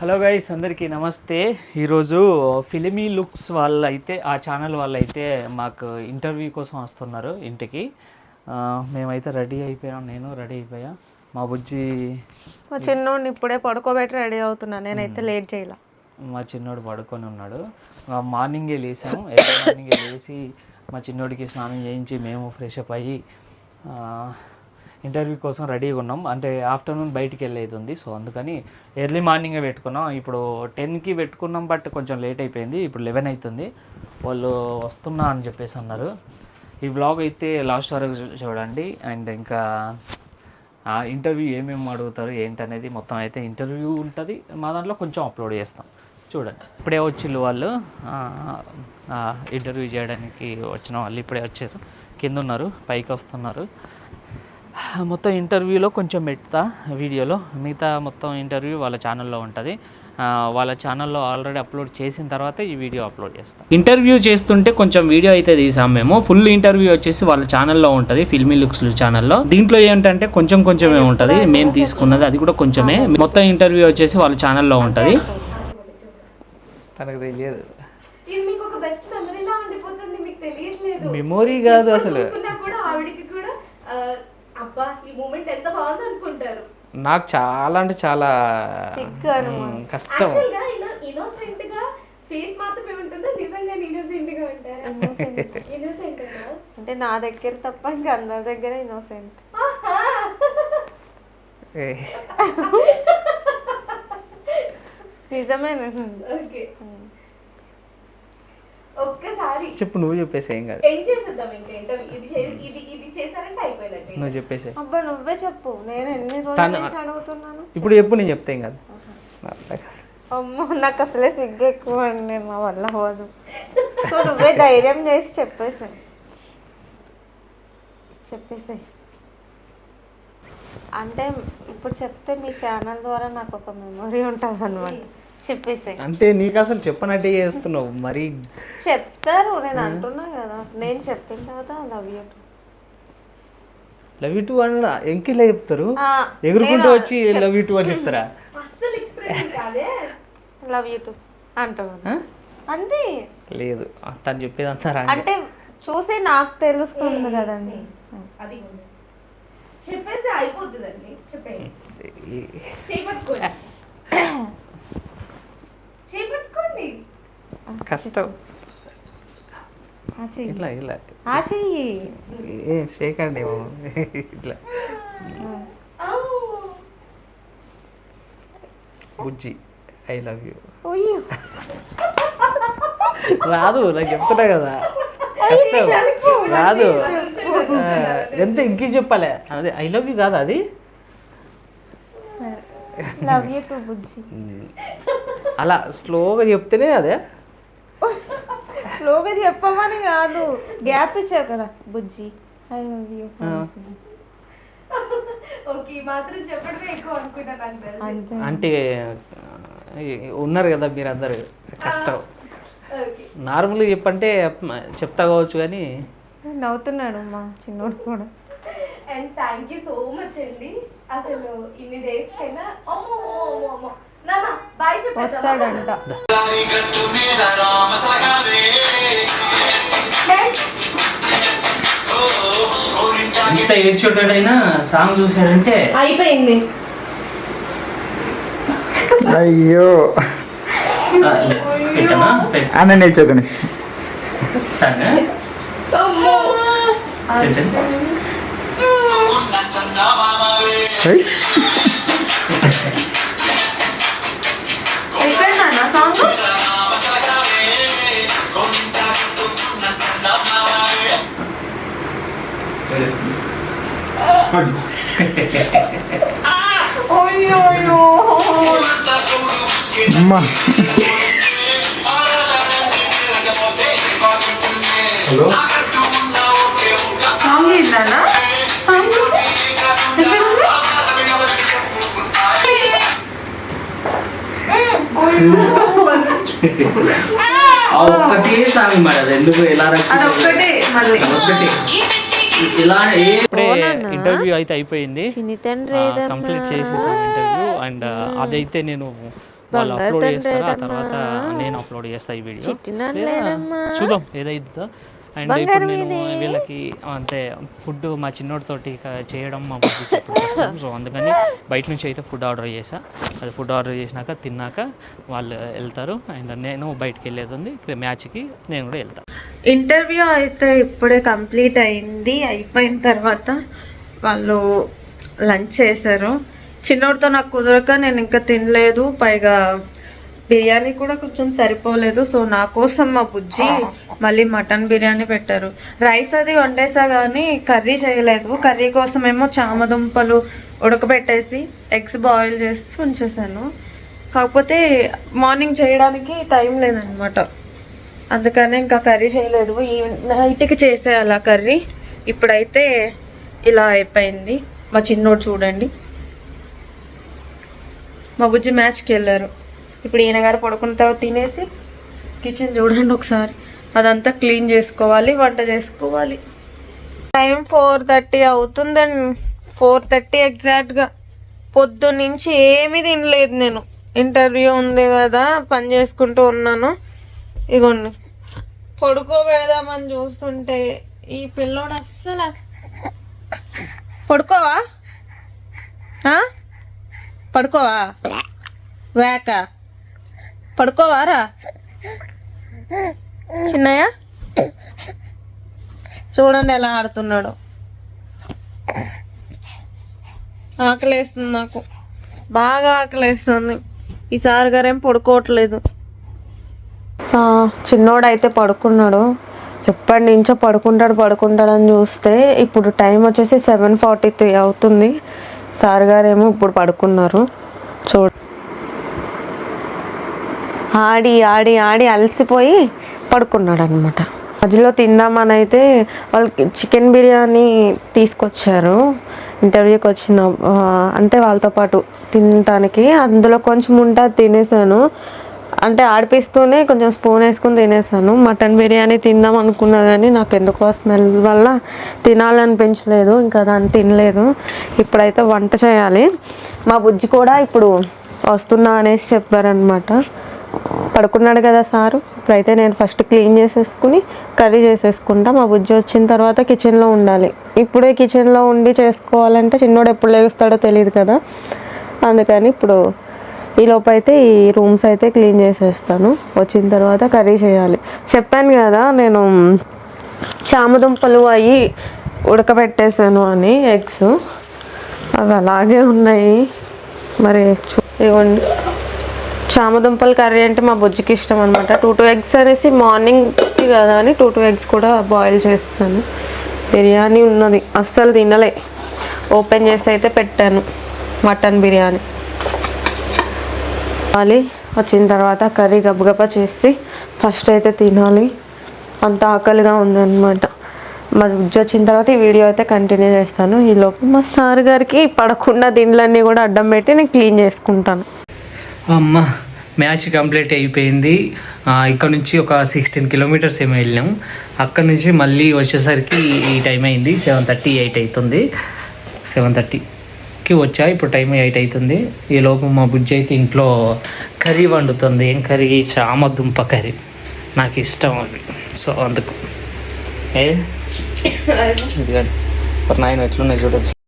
Hello guys అందరికీ నమస్తే. ఈరోజు ఫిలిమీ లుక్స్ వాళ్ళు అయితే ఆ ఛానల్ వాళ్ళు అయితే మాకు ఇంటర్వ్యూ కోసం వస్తున్నారు ఇంటికి. మేమైతే రెడీ అయిపోయాం నేను రెడీ అయిపోయా. మా బుజ్జి మా చిన్నోడిని ఇప్పుడే పడుకోబెట్టి రెడీ అవుతున్నా నేనైతే లేట్ చేయాల. మా చిన్నోడు పడుకొని ఉన్నాడు. మార్నింగే లేసాము మార్నింగే లేచి మా చిన్నోడికి స్నానం చేయించి మేము ఫ్రెష్ అప్ అయ్యి ఇంటర్వ్యూ కోసం రెడీగా ఉన్నాం. అంటే ఆఫ్టర్నూన్ బయటికి వెళ్ళేది ఉంది. సో అందుకని ఎర్లీ మార్నింగే పెట్టుకున్నాం. ఇప్పుడు టెన్కి పెట్టుకున్నాం బట్ కొంచెం లేట్ అయిపోయింది. ఇప్పుడు లెవెన్ అవుతుంది. వాళ్ళు వస్తున్నా అని చెప్పేసి అన్నారు. ఈ బ్లాగ్ అయితే లాస్ట్ వరకు చూడండి. అండ్ ఇంకా ఆ ఇంటర్వ్యూ ఏమేమి అడుగుతారు ఏంటనేది మొత్తం అయితే ఇంటర్వ్యూ ఉంటుంది. మా దాంట్లో కొంచెం అప్లోడ్ చేస్తాం. చూడండి. ఇప్పుడే వచ్చిళ్ళు వాళ్ళు. ఇంటర్వ్యూ చేయడానికి వచ్చిన వాళ్ళు ఇప్పుడే వచ్చారు. కింద ఉన్నారు. పైకి వస్తున్నారు. మొత్తం ఇంటర్వ్యూలో కొంచెం పెడతా వీడియోలో. మిగతా మొత్తం ఇంటర్వ్యూ వాళ్ళ ఛానల్లో ఉంటుంది. వాళ్ళ ఛానల్లో ఆల్రెడీ అప్లోడ్ చేసిన తర్వాత ఈ వీడియో అప్లోడ్ చేస్తాం. ఇంటర్వ్యూ చేస్తుంటే కొంచెం వీడియో అయితే తీసాం మేము. ఫుల్ ఇంటర్వ్యూ వచ్చేసి వాళ్ళ ఛానల్లో ఉంటుంది ఫిల్మీ లుక్స్ ఛానల్లో. దీంట్లో ఏంటంటే కొంచెం కొంచెమే ఉంటుంది. మేము తీసుకున్నది అది కూడా కొంచెమే. మొత్తం ఇంటర్వ్యూ వచ్చేసి వాళ్ళ ఛానల్లో ఉంటుంది. తనకు తెలియదు. మెమొరీ కాదు అసలు. చూసుకున్నా కూడా ఆవిడకి కూడా ఆ, అబ్బా ఈ మూమెంట్ ఎంత బాగుంది అనుకుంటారు. నాకు చాలా అంటే చాలా కష్టం. ఇన్నోసెంట్గా ఫేస్ మాత్రమే ఉంటుందా నిజంగా ఇన్నోసెంట్గా ఉంటారా ఇన్నోసెంట్ అంటే నా దగ్గర తప్ప ఇంకా అందరి దగ్గర ఇన్నోసెంట్ ఏ, నిజమే ఓకే. ఒక్కసారి. చెప్పు నువ్వు చెప్పేసి ఏం కాదు. ఏం చేసేద్దాం ఇంకా ఇంటర్వ్యూ? ఇది చే- ఇది ఇది చేశారంటే అయిపోయినట్టు నువ్వు చెప్పేసి. అబ్బా నువ్వే చెప్పు. నేను ఎన్ని రోజుల తను- నుంచి అడుగుతున్నాను? ఇప్పుడు చెప్పు నేను చెప్తే ఏం కాదు. అమ్మో నాకు అసలే సిగ్గు ఎక్కువ అండి మా వల్ల పోదు సో నువ్వే ధైర్యం చేసి చెప్పేసి. చెప్పేసి. అంటే ఇప్పుడు చెప్తే మీ ఛానల్ ద్వారా నాకు ఒక మెమరీ ఉంటుంది అనమాట చెప్పేసి అంటే నీకు అసలు చెప్పనట్టే చేస్తున్నావు. మరి చెప్తారు నేను అంటున్నా కదా. నేను చెప్పిన తర్వాత love you love you too అన్న ఎంకిలా చెప్తారు? ఎగురుకుంటూ వచ్చి లవ్ యూ టూ అని చెప్తారా? అస్సలు ఎక్స్ప్రెషన్ కాదే. లవ్ యూ టూ అంటారు ఆ? అంతే. లేదు తను చెప్పేదంతా రా అంటే చూసి నాకు తెలుస్తుంది కదండి. అది చెప్పేసి అయిపోతుందండి చెప్పండి చెయ్యి. ఇట్లా ఇలా ఏ చేయకండి ఇట్లా. బుజ్జి ఐ లవ్ యూ. రాదు నాకు చెప్తున్నా కదా. కష్టం. రాదు. ఎంత ఇంకే చెప్పాలి? అదే ఐ లవ్ యూ కాదా అది? సరే. లవ్ యూ టు బుజ్జి. అలా స్లోగా చెప్తేనే అదే. స్లోగా చెప్పమని కాదు. గ్యాప్ ఇచ్చారు కదా బుజ్జి. I love you. ఓకే మాత్రం చెప్పడమే ఎక్కువ అనుకుంటా నాకు తెలిసి. అంటే ఉన్నారు కదా మీరు అందరు కష్టం ఓకే. నార్మల్గా చెప్పంటే చెప్తా కావచ్చు కానీ. నవ్వుతున్నాడు మా చిన్నోడు కూడా. And thank you so much అండి. అసలు ఇన్ని డేస్ కైనా వస్తాడంట. ఇంత ఏడ్చోటాడైనా సాంగ్ చూసారంటే అయిపోయింది. అయ్యో. ఆ, పెట్టనా? పెట్ట. అన్న నిల్చో గణేష్. సాంగ్? అమ్మో పెట్టండి ఏయ్, అయిపోయిందా సాంగ్ అమ్మా సాంగ్ ఏంటన్నా సాంగ్ ఆ ఒక్కటే సాంగ్ మరి అది ఎందుకు ఎలా రచించారు? అదొక్కటే మళ్ళీ. ఒక్కటే ఇప్పుడే ఇంటర్వ్యూ అయితే అయిపోయింది. కంప్లీట్ చేసేసాను ఇంటర్వ్యూ. అండ్ అదైతే నేను వాళ్ళు అప్లోడ్ చేస్తారు ఆ తర్వాత నేను అప్లోడ్ చేస్తా ఈ వీడియో. చూద్దాం ఏదైతుందో. అండ్ ఇప్పుడు నేను వీళ్ళకి అంటే ఫుడ్ మా చిన్నోడితోటి చేయడం మా బుద్ధికి సో అందుకని బయట నుంచి అయితే ఫుడ్ ఆర్డర్ చేసా అది ఫుడ్ ఆర్డర్ చేసినాక తిన్నాక వాళ్ళు వెళ్తారు. అండ్ నేను బయటికి వెళ్ళేది ఉంది. మ్యాచ్కి నేను కూడా వెళ్తాను ఇంటర్వ్యూ అయితే ఇప్పుడే కంప్లీట్ అయింది. అయిపోయిన తర్వాత వాళ్ళు లంచ్ చేశారు. చిన్నోడితో నాకు కుదరక నేను ఇంకా తినలేదు. పైగా బిర్యానీ కూడా కొంచెం సరిపోలేదు. సో నా కోసం మా బుజ్జి మళ్ళీ మటన్ బిర్యానీ పెట్టారు. రైస్ అది వండేసా కానీ కర్రీ చేయలేదు. కర్రీ కోసం ఏమో చామదుంపలు ఉడకబెట్టేసి ఎగ్స్ బాయిల్ చేసి ఉంచేసాను. కాకపోతే మార్నింగ్ చేయడానికి టైం లేదనమాట. అందుకనే ఇంకా కర్రీ చేయలేదు. ఈ నైట్కి చేసే అలా కర్రీ ఇప్పుడైతే ఇలా అయిపోయింది. మా చిన్నోడు చూడండి. మా బుజ్జి మ్యాచ్కి వెళ్ళారు. ఇప్పుడు ఈయన గారు పడుకున్న తర్వాత తినేసి కిచెన్ చూడండి ఒకసారి. అదంతా క్లీన్ చేసుకోవాలి వంట చేసుకోవాలి. టైం ఫోర్ థర్టీ అవుతుందండి. ఫోర్ థర్టీ ఎగ్జాక్ట్గా. పొద్దు నుంచి ఏమీ తినలేదు నేను. ఇంటర్వ్యూ ఉంది కదా పని చేసుకుంటూ ఉన్నాను. ఇగోండి. పడుకోబెడదామని చూస్తుంటే ఈ పిల్లోడు అస్సలు. పడుకోవా? పడుకోవా? వేక. పడుకోవారా? చిన్నయ్య? చూడండి ఎలా ఆడుతున్నాడు. ఆకలేస్తుంది నాకు. బాగా ఆకలేస్తుంది. ఈసారి గారేం పడుకోవట్లేదు. చిన్నోడైతే పడుకున్నాడు. ఎప్పటి నుంచో పడుకుంటాడు పడుకుంటాడు అని చూస్తే ఇప్పుడు టైం వచ్చేసి సెవెన్ ఫార్టీ త్రీ అవుతుంది. సార్ గారేమో ఇప్పుడు పడుకున్నారు. ఆడి ఆడి ఆడి అలసిపోయి పడుకున్నాడు అనమాట మధ్యలో తిందామని అయితే వాళ్ళకి చికెన్ బిర్యానీ తీసుకొచ్చారు. ఇంటర్వ్యూకి వచ్చిన అంటే వాళ్ళతో పాటు తినటానికి. అందులో కొంచెం ఉంటా తినేసాను. అంటే ఆడిపిస్తూనే కొంచెం స్పూన్ వేసుకుని తినేసాను. మటన్ బిర్యానీ తిందాం అనుకున్నా కానీ నాకు ఎందుకో స్మెల్ వల్ల తినాలనిపించలేదు. ఇంకా దాన్ని తినలేదు. ఇప్పుడైతే వంట చేయాలి. మా బుజ్జి కూడా ఇప్పుడు వస్తున్నా అనేసి చెప్పారనమాట. పడుకున్నాడు కదా సారు. ఇప్పుడైతే నేను ఫస్ట్ క్లీన్ చేసేసుకుని కర్రీ చేసేసుకుంటా. మా బుజ్జి వచ్చిన తర్వాత కిచెన్లో ఉండాలి. ఇప్పుడే కిచెన్లో ఉండి చేసుకోవాలంటే చిన్నోడు ఎప్పుడు లేస్తాడో తెలియదు కదా. అందుకని ఇప్పుడు ఈ లోపైతే అయితే ఈ రూమ్స్ అయితే క్లీన్ చేసేస్తాను. వచ్చిన తర్వాత కర్రీ చేయాలి. చెప్పాను కదా నేను చామదుంపలు అవి ఉడకబెట్టేసాను అని ఎగ్స్. అవి అలాగే ఉన్నాయి. మరి చూ- ఇవ్వండి. చామదుంపల కర్రీ అంటే మా బుజ్జికి ఇష్టం అనమాట టూ టూ ఎగ్స్ అనేసి మార్నింగ్కి కదా అని టూ టూ ఎగ్స్ కూడా బాయిల్ చేస్తాను. బిర్యానీ ఉన్నది అస్సలు తినలే. ఓపెన్ చేసి అయితే పెట్టాను మటన్ బిర్యానీ. తినాలి వచ్చిన తర్వాత కర్రీ గబగబా చేసి ఫస్ట్ అయితే తినాలి. అంత ఆకలిగా ఉందన్నమాట. మా బుజ్జి వచ్చిన తర్వాత ఈ వీడియో అయితే కంటిన్యూ చేస్తాను. ఈ లోపు మా సార్ గారికి పడకుండా దీంట్లన్నీ కూడా అడ్డం పెట్టి నేను క్లీన్ చేసుకుంటాను. అమ్మ మ్యాచ్ కంప్లీట్ అయిపోయింది. ఇక్కడ నుంచి ఒక సిక్స్టీన్ కిలోమీటర్స్ ఏమో వెళ్ళాం అక్కడ నుంచి మళ్ళీ వచ్చేసరికి ఈ టైం అయింది సెవెన్ థర్టీ ఎయిట్ అవుతుంది. సెవెన్ థర్టీకి వచ్చా ఇప్పుడు టైం ఎయిట్ అవుతుంది. ఈ లోపు మా బుజ్జి అయితే ఇంట్లో కర్రీ వండుతుంది. ఏం కర్రీ? చామ దుంప కర్రీ. నాకు ఇష్టం అవి. సో అందుకు. ఏ? నాయన ఎట్లున్నాయి చూడండి